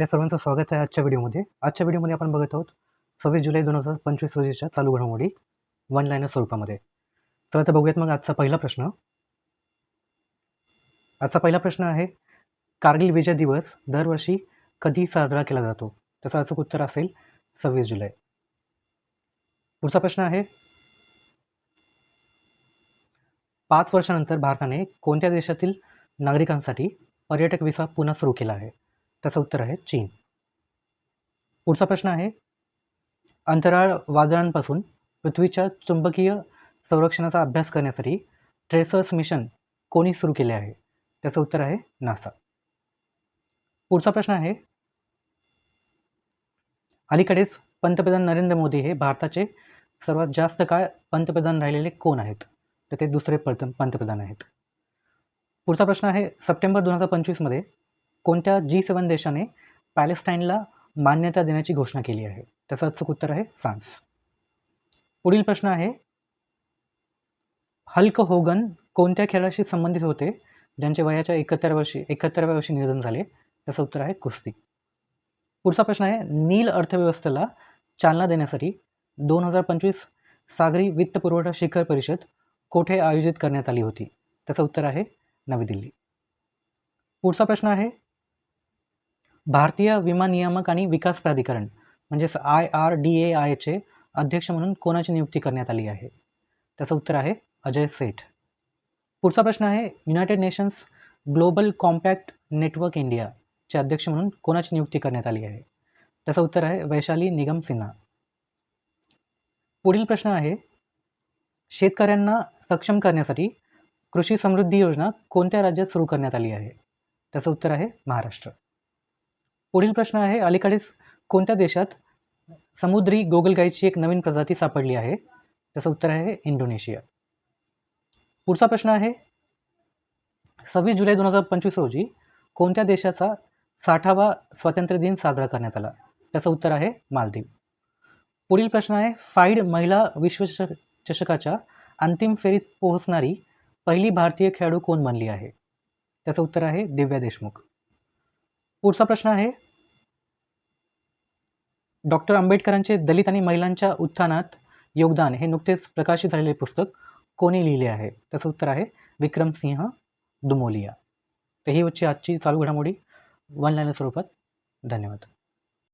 आपल्या सर्वांचं स्वागत आहे आजच्या व्हिडिओमध्ये. आजच्या व्हिडिओमध्ये आपण बघत आहोत सव्वीस जुलै दोन हजार पंचवीस रोजीच्या चालू घडामोडी वन लाईनर स्वरूपामध्ये. तर आता बघूयात मग आजचा पहिला प्रश्न. आजचा पहिला प्रश्न आहे कारगिल विजय दिवस दरवर्षी कधी साजरा केला जातो? त्याचं अचूक उत्तर असेल सव्वीस जुलै. पुढचा प्रश्न आहे पाच वर्षानंतर भारताने कोणत्या देशातील नागरिकांसाठी पर्यटक विसा पुन्हा सुरू केला आहे? त्याचं उत्तर आहे चीन. पुढचा प्रश्न आहे अंतराळ वादळांपासून पृथ्वीच्या चुंबकीय संरक्षणाचा अभ्यास करण्यासाठी ट्रेसर्स मिशन कोणी सुरू केले आहे? त्याचं उत्तर आहे नासा. पुढचा प्रश्न आहे अलीकडेच पंतप्रधान नरेंद्र मोदी हे भारताचे सर्वात जास्त काळ पंतप्रधान राहिलेले कोण आहेत? तर ते दुसरे पंत पंतप्रधान आहेत. पुढचा प्रश्न आहे सप्टेंबर दोन हजार पंचवीसमध्ये कोणत्या जी सेवन देशाने पॅलेस्टाईनला मान्यता देण्याची घोषणा केली आहे? त्याचं अचूक उत्तर आहे फ्रान्स. पुढील प्रश्न आहे हल्क होगन कोणत्या खेळाशी संबंधित होते? ज्यांचे वयाच्या एकाहत्तर वर्षी एकाहत्तराव्या वर्षी निधन झाले? त्याचं उत्तर आहे कुस्ती. पुढचा प्रश्न आहे नील अर्थव्यवस्थेला चालना देण्यासाठी दोन हजार पंचवीस सागरी वित्तपुरवठा शिखर परिषद कोठे आयोजित करण्यात आली होती? त्याचं उत्तर आहे नवी दिल्ली. पुढचा प्रश्न आहे भारतीय विमा नियामक आणि विकास प्राधिकरण म्हणजेच आय आर डी ए आयचे अध्यक्ष म्हणून कोणाची नियुक्ती करण्यात आली आहे? त्याचं उत्तर आहे अजय सेठ. पुढचा प्रश्न आहे United Nations Global Compact network इंडियाचे अध्यक्ष म्हणून कोणाची नियुक्ती करण्यात आली आहे? त्याचं उत्तर आहे वैशाली निगम सिन्हा. पुढील प्रश्न आहे शेतकऱ्यांना सक्षम करण्यासाठी कृषी समृद्धी योजना कोणत्या राज्यात सुरू करण्यात आली आहे? त्याचं उत्तर आहे महाराष्ट्र. पुढील प्रश्न आहे अलीकडेच कोणत्या देशात समुद्री गोगलगाईची एक नवीन प्रजाती सापडली आहे? त्याचं उत्तर आहे इंडोनेशिया. पुढचा प्रश्न आहे सव्वीस जुलै दोन हजार पंचवीस रोजी कोणत्या देशाचा साठावा स्वातंत्र्य दिन साजरा करण्यात आला? त्याचं उत्तर आहे मालदीव. पुढील प्रश्न आहे फाईड महिला विश्वचषक चषकाच्या अंतिम फेरीत पोहोचणारी पहिली भारतीय खेळाडू कोण बनली आहे? त्याचं उत्तर आहे दिव्या देशमुख. पुढचा प्रश्न आहे. डॉक्टर आंबेडकरांचे दलित आणि महिलांच्या उत्थानात योगदान हे नुकतेच प्रकाशित झालेले पुस्तक कोणी लिहिले आहे? त्याचं उत्तर आहे विक्रमसिंह दुमोलिया. तर ही होती आजची चालू घडामोडी. वन लाईन स्वरूपात. धन्यवाद.